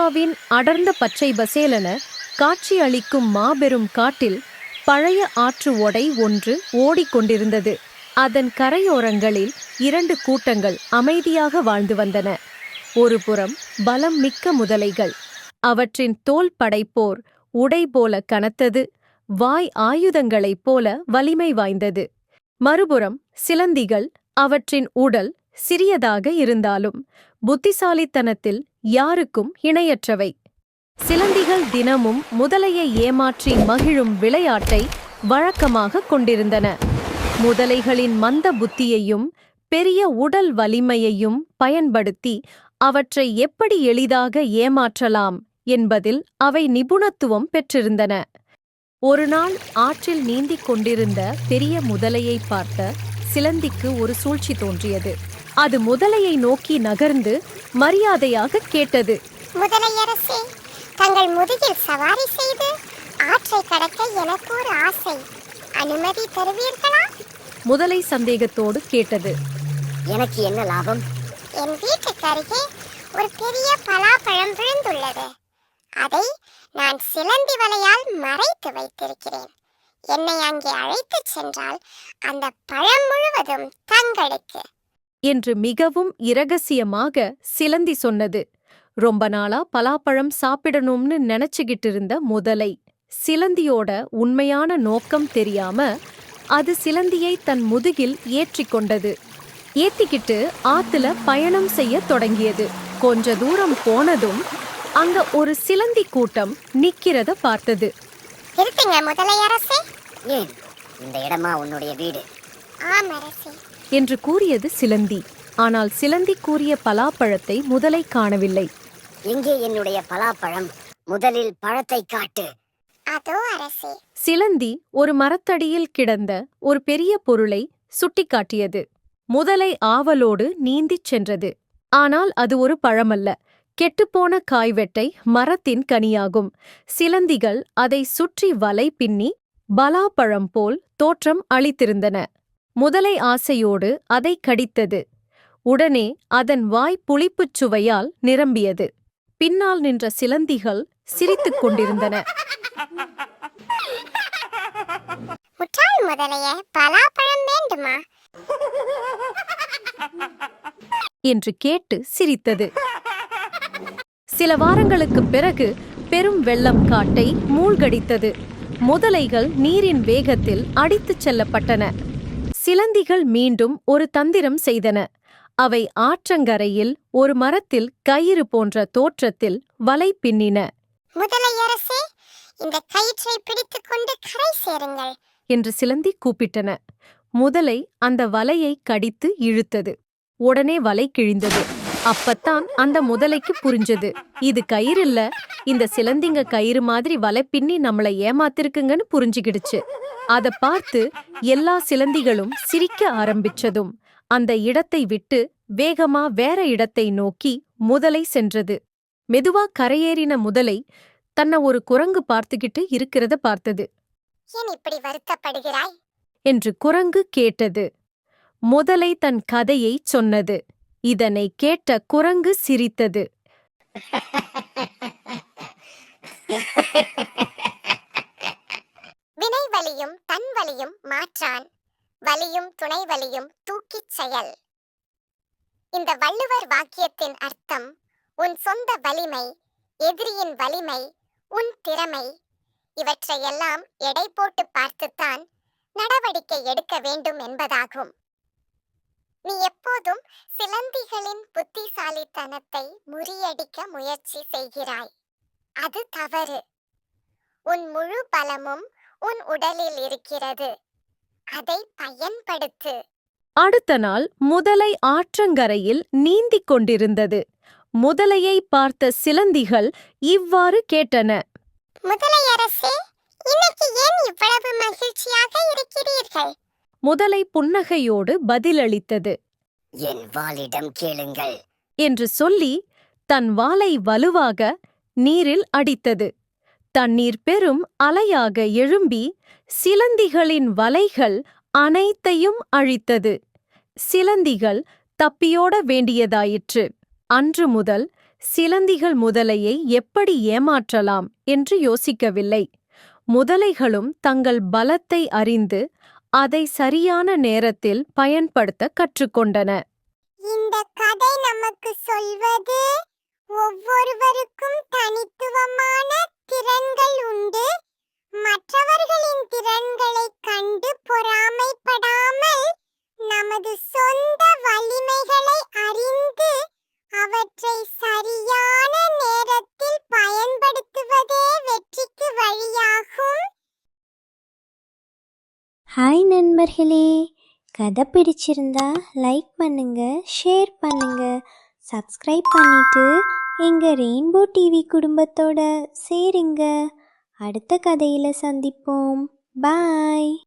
ஆந்திராவின் அடர்ந்த பச்சை பசேலென காட்சியளிக்கும் மாபெரும் காட்டில் பழைய ஆற்று ஒடை ஒன்று ஓடிக்கொண்டிருந்தது. அதன் கரையோரங்களில் இரண்டு கூட்டங்கள் அமைதியாக வாழ்ந்து வந்தன. ஒருபுறம் பலம் மிக்க முதலைகள் அவற்றின் தோல் படைப்போர் உடை போல கனத்தது வாய் ஆயுதங்களைப் போல வலிமை வாய்ந்தது. மறுபுறம் சிலந்திகள் அவற்றின் உடல் சிறியதாக இருந்தாலும் புத்திசாலித்தனத்தில் யாருக்கும் இணையற்றவை. சிலந்திகள் தினமும் முதலையை ஏமாற்றி மகிழும் விளையாட்டை வழக்கமாக கொண்டிருந்தன. முதலைகளின் மந்த புத்தியையும் பெரிய உடல் வலிமையையும் பயன்படுத்தி அவற்றை எப்படி எளிதாக ஏமாற்றலாம் என்பதில் அவை நிபுணத்துவம் பெற்றிருந்தன. ஒருநாள் ஆற்றில் நீந்திக் கொண்டிருந்த பெரிய முதலையை பார்த்த சிலந்திக்கு ஒரு சூழ்ச்சி தோன்றியது. அது முதலையை நோக்கி நகர்ந்து மரியாதையாக கேட்டது. முதலையரசே தங்கள் முதுகில் சவாரி செய்து ஆற்றை கடக்க எனக்கு ஒரு ஆசை. அனுமதி தருவீர்களா? முதலை சந்தேகத்தோடு கேட்டது. எனக்கு என்ன லாபம்? என் வீட்டுக்கு அருகே ஒரு பெரிய பலாப்பழம் விழுந்துள்ளது. அதை நான் சிலந்தி வலையால் மறைத்து வைத்திருக்கிறேன். என்னை அங்கே அழைத்துச் சென்றால் அந்த பழம் முழுவதும் தங்களுக்கு. என்று மிகவும் இரகசியமாக சிலந்தி சொன்னது. ரொம்ப நாளா பலாப்பழம் சாப்பிடணும்னு நினைச்சுகிட்டு இருந்த முதலை சிலந்தியோட உண்மையான நோக்கம் தெரியாம அது சிலந்தியை தன் முதுகில் ஏற்றிக் கொண்டது. ஏத்திக்கிட்டு ஆத்துல பயணம் செய்ய தொடங்கியது. கொஞ்ச தூரம் போனதும் அங்க ஒரு சிலந்தி கூட்டம் நிக்கிறத பார்த்தது. இருப்பீங்க முதலையரசே ஏன் இந்த இடமா உன்னுடைய வீடு. என்று கூறியது சிலந்தி. ஆனால் சிலந்தி கூறிய பலாப்பழத்தை முதலை காணவில்லை. எங்கே என்னுடைய பலாப்பழம்? முதலில் பழத்தை காட்டு. அதோ அரசே. சிலந்தி ஒரு மரத்தடியில் கிடந்த ஒரு பெரிய பொருளை சுட்டிக்காட்டியது. முதலை ஆவலோடு நீந்திச் சென்றது. ஆனால் அது ஒரு பழமல்ல. கெட்டுப்போன காய்வெட்டை மரத்தின் கனியாகும். சிலந்திகள் அதை சுற்றி வலை பின்னி பலாப்பழம் போல் தோற்றம் அளித்திருந்தன. முதலை ஆசையோடு அதை கடித்தது. உடனே அதன் வாய் புளிப்புச் சுவையால் நிரம்பியது. பின்னால் நின்ற சிலந்திகள் சிரித்துக் கொண்டிருந்தன. முட்டாள் முதலைய பலாப்பழம் வேண்டுமா? என்று கேட்டு சிரித்தது. சில வாரங்களுக்குப் பிறகு பெரும் வெள்ளம் காட்டை மூழ்கடித்தது. முதலைகள் நீரின் வேகத்தில் அடித்துச் செல்லப்பட்டன. சிலந்திகள் மீண்டும் ஒரு தந்திரம் செய்தன. அவை ஆற்றங்கரையில் ஒரு மரத்தில் கயிறு போன்ற தோற்றத்தில் வலை பின்னின. முதலையரசே இந்த கயிற்றை பிடித்துக்கொண்டு கரை சேருங்கள் என்று சிலந்தி கூப்பிட்டன. முதலை அந்த வலையை கடித்து இழுத்தது. உடனே வலை கிழிந்தது. அப்பத்தான் அந்த முதலைக்கு புரிஞ்சது. இது கயிறில்ல இந்த சிலந்திங்க கயிறு மாதிரி வலை பின்னி நம்மள ஏமாத்திருக்குங்கன்னு புரிஞ்சுக்கிடுச்சு அத பார்த்து எல்லா சிலந்திகளும் சிரிக்க ஆரம்பிச்சதும் அந்த இடத்தை விட்டு வேகமா வேற இடத்தை நோக்கி முதலை சென்றது. மெதுவா கரையேறின முதலை தன்னை ஒரு குரங்கு பார்த்துக்கிட்டு இருக்கிறத பார்த்தது. ஏன் இப்படி வருத்தப்படுகிறாய்? என்று குரங்கு கேட்டது. முதலை தன் கதையைச் சொன்னது. இதனை கேட்ட குரங்கு சிரித்தது. வினை வலியும் தன் வலியும் மாற்றான். வலியும் துணை வலியும் தூக்கிச் செயல். இந்த வள்ளுவர் வாக்கியத்தின் அர்த்தம் உன் சொந்த வலிமை எதிரியின் வலிமை உன் திறமை. இவற்றையெல்லாம் எடை போட்டு பார்த்துத்தான் நடவடிக்கை எடுக்க வேண்டும் என்பதாகும். சிலந்திகளின் புத்திசாலித்தனத்தை முறியடிக்க முயற்சி செய்கிறாய். அது தவறு. உன் முழு பலமும் உன் உடலில் இருக்கிறது. அதை பயன்படுத்து. அடுத்த நாள் முதலை ஆற்றங்கரையில் நீந்திக் கொண்டிருந்தது. முதலையை பார்த்த சிலந்திகள் இவ்வாறு கேட்டன. முதலையரசே இன்னைக்கு ஏன் இவ்வளவு மகிழ்ச்சியாக இருக்கிறீர்கள்? முதலை புன்னகையோடு பதிலளித்தது. என் வாளிடம் கேளுங்கள். என்று சொல்லி தன் வாலை வலுவாக நீரில் அடித்தது. தண்ணீர் பெரும் அலையாக எழும்பி சிலந்திகளின் வலைகள் அனைத்தையும் அழித்தது. சிலந்திகள் தப்பியோட வேண்டியதாயிற்று. அன்று முதல் சிலந்திகள் முதலையை எப்படி ஏமாற்றலாம் என்று யோசிக்கவில்லை. முதலைகளும் தங்கள் பலத்தை அறிந்து அதை சரியான நேரத்தில் பயன்படுத்த கற்றுக்கொண்டன. இந்த கதை நமக்கு சொல்வது ஒவ்வொருவருக்கும் தனித்துவமான திறன்கள் உண்டு. நண்பர்களே கதை பிடிச்சிருந்தா லைக் பண்ணுங்க ஷேர் பண்ணுங்க சப்ஸ்கிரைப் பண்ணிட்டு எங்க ரெயின்போ டிவி குடும்பத்தோட சேருங்க. அடுத்த கதையில சந்திப்போம். பாய்